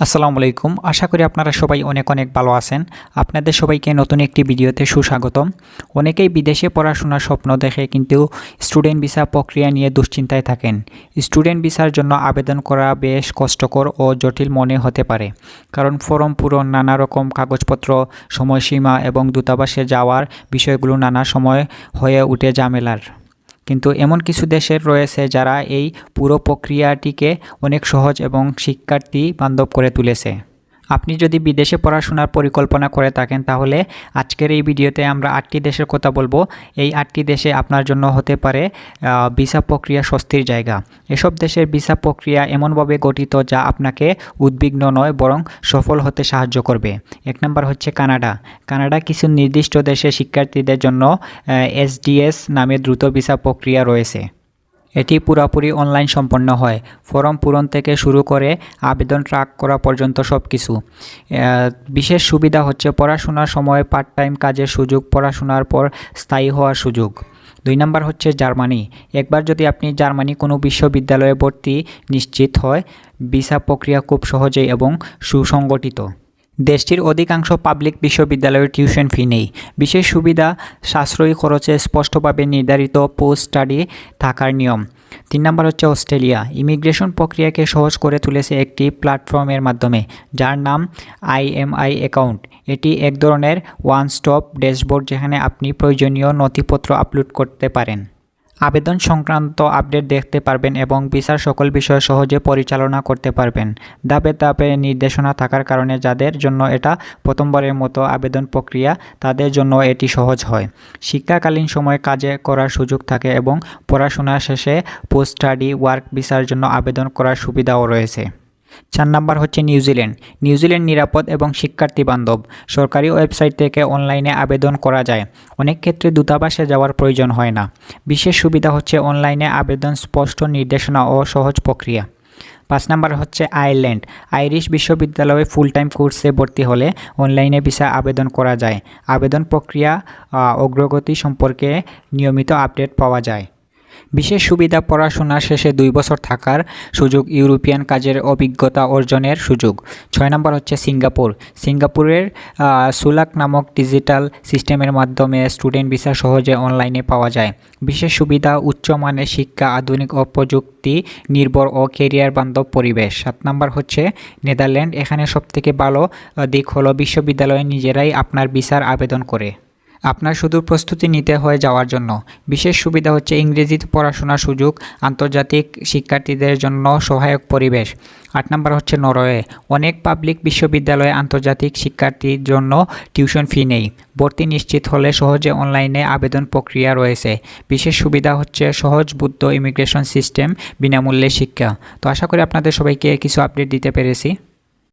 আসসালামু আলাইকুম। আশা করি আপনারা সবাই অনেক অনেক ভালো আছেন। আপনাদের সবাইকে নতুন একটি ভিডিওতে সুস্বাগতম। অনেকেই বিদেশে পড়াশোনার স্বপ্ন দেখে কিন্তু স্টুডেন্ট ভিসা প্রক্রিয়া নিয়ে দুশ্চিন্তায় থাকেন। স্টুডেন্ট ভিসার জন্য আবেদন করা বেশ কষ্টকর ও জটিল মনে হতে পারে। কারণ ফর্ম পূরণ, নানা রকম কাগজপত্র, সময়সীমা এবং দূতাবাসে যাওয়ার বিষয়গুলো নানা সময় হয়ে উঠে ঝামেলার। কিন্তু এমন কিছু দেশের রয়েছে যারা এই পুরো প্রক্রিয়াটিকে অনেক সহজ এবং শিক্ষার্থী বান্ধব করে তুলেছে। আপনি যদি বিদেশে পড়াশোনার পরিকল্পনা করে থাকেন, তাহলে আজকের এই ভিডিওতে আমরা আটটি দেশের কথা বলব। এই আটটি দেশে আপনার জন্য হতে পারে ভিসা প্রক্রিয়া স্বস্তির জায়গা। এসব দেশের ভিসা প্রক্রিয়া এমনভাবে গঠিত যা আপনাকে উদ্বিগ্ন নয়, বরং সফল হতে সাহায্য করবে। এক নম্বর হচ্ছে কানাডা। কানাডা কিছু নির্দিষ্ট দেশে শিক্ষার্থীদের জন্য এসডিএস নামে দ্রুত ভিসা প্রক্রিয়া রয়েছে। এটি পুরোপুরি অনলাইন সম্পন্ন হয়। ফর্ম পূরণ থেকে শুরু করে আবেদন ট্রাক করা পর্যন্ত সব কিছু বিশেষ সুবিধা হচ্ছে পড়াশোনার সময় পার্ট টাইম কাজের সুযোগ, পড়াশোনার পর স্থায়ী হওয়ার সুযোগ। দুই নম্বর হচ্ছে জার্মানি। একবার যদি আপনি জার্মানি কোনো বিশ্ববিদ্যালয়ে ভর্তি নিশ্চিত হয়, ভিসা প্রক্রিয়া খুব সহজেই এবং সুসংগঠিত। দেশটির অধিকাংশ পাবলিক বিশ্ববিদ্যালয়ের টিউশন ফি নেই। বিশেষ সুবিধা, সাশ্রয়ী খরচে স্পষ্টভাবে নির্ধারিত পোস্ট স্টাডি থাকার নিয়ম। তিন নম্বর হচ্ছে অস্ট্রেলিয়া। ইমিগ্রেশন প্রক্রিয়াকে সহজ করে তুলেছে একটি প্ল্যাটফর্মের মাধ্যমে, যার নাম আইএমআই অ্যাকাউন্ট। এটি এক ধরনের ওয়ান স্টপ ড্যাশবোর্ড যেখানে আপনি প্রয়োজনীয় নথিপত্র আপলোড করতে পারেন। আবেদন সংক্রান্ত আপডেট দেখতে পারবেন এবং ভিসার সকল বিষয় সহজে পরিচালনা করতে পারবেন। ধাপে ধাপে নির্দেশনা থাকার কারণে যাদের জন্য এটা প্রথমবারের মতো আবেদন প্রক্রিয়া, তাদের জন্য এটি সহজ হয়। শিক্ষাকালীন সময়ে কাজে করার সুযোগ থাকে এবং পড়াশোনা শেষে পোস্ট স্টাডি ওয়ার্ক ভিসার জন্য আবেদন করার সুবিধাও রয়েছে। চার নাম্বার হচ্ছে নিউজিল্যান্ড নিউজিল্যান্ড নিরাপদ এবং শিক্ষার্থী বান্ধব। সরকারি ওয়েবসাইট থেকে অনলাইনে আবেদন করা যায়। অনেক ক্ষেত্রে দূতাবাসে যাওয়ার প্রয়োজন হয় না। বিশেষ সুবিধা হচ্ছে অনলাইনে আবেদন, স্পষ্ট নির্দেশনা ও সহজ প্রক্রিয়া। পাঁচ নাম্বার হচ্ছে আয়ারল্যান্ড। আইরিশ বিশ্ববিদ্যালয়ে ফুল টাইম কোর্সে ভর্তি হলে অনলাইনে ভিসা আবেদন করা যায়। আবেদন প্রক্রিয়া অগ্রগতি সম্পর্কে নিয়মিত আপডেট পাওয়া যায়। বিশেষ সুবিধা পড়াশোনা শেষে দুই বছর থাকার সুযোগ ইউরোপিয়ান কাজের অভিজ্ঞতা অর্জনের সুযোগ। ছয় নম্বর হচ্ছে সিঙ্গাপুর। সিঙ্গাপুরের সুলাক নামক ডিজিটাল সিস্টেমের মাধ্যমে স্টুডেন্ট ভিসা সহজে অনলাইনে পাওয়া যায়। বিশেষ সুবিধা উচ্চমানের শিক্ষা, আধুনিক ও প্রযুক্তি নির্ভর ও কেরিয়ার বান্ধব পরিবেশ। সাত নম্বর হচ্ছে নেদারল্যান্ড। এখানে সবথেকে ভালো দিক হলো বিশ্ববিদ্যালয়ে নিজেরাই আপনার ভিসার আবেদন করে। আপনার শুধু প্রস্তুতি নিতে হয় যাওয়ার জন্য। বিশেষ সুবিধা হচ্ছে ইংরেজিতে পড়াশোনার সুযোগ, আন্তর্জাতিক শিক্ষার্থীদের জন্য সহায়ক পরিবেশ। আট নম্বর হচ্ছে নরওয়ে। অনেক পাবলিক বিশ্ববিদ্যালয়ে আন্তর্জাতিক শিক্ষার্থীর জন্য টিউশন ফি নেই। ভর্তি নিশ্চিত হলে সহজে অনলাইনে আবেদন প্রক্রিয়া রয়েছে। বিশেষ সুবিধা হচ্ছে সহজ বুদ্ধ ইমিগ্রেশন সিস্টেম বিনামূল্যে শিক্ষা। তো আশা করি আপনাদের সবাইকে কিছু আপডেট দিতে পেরেছি।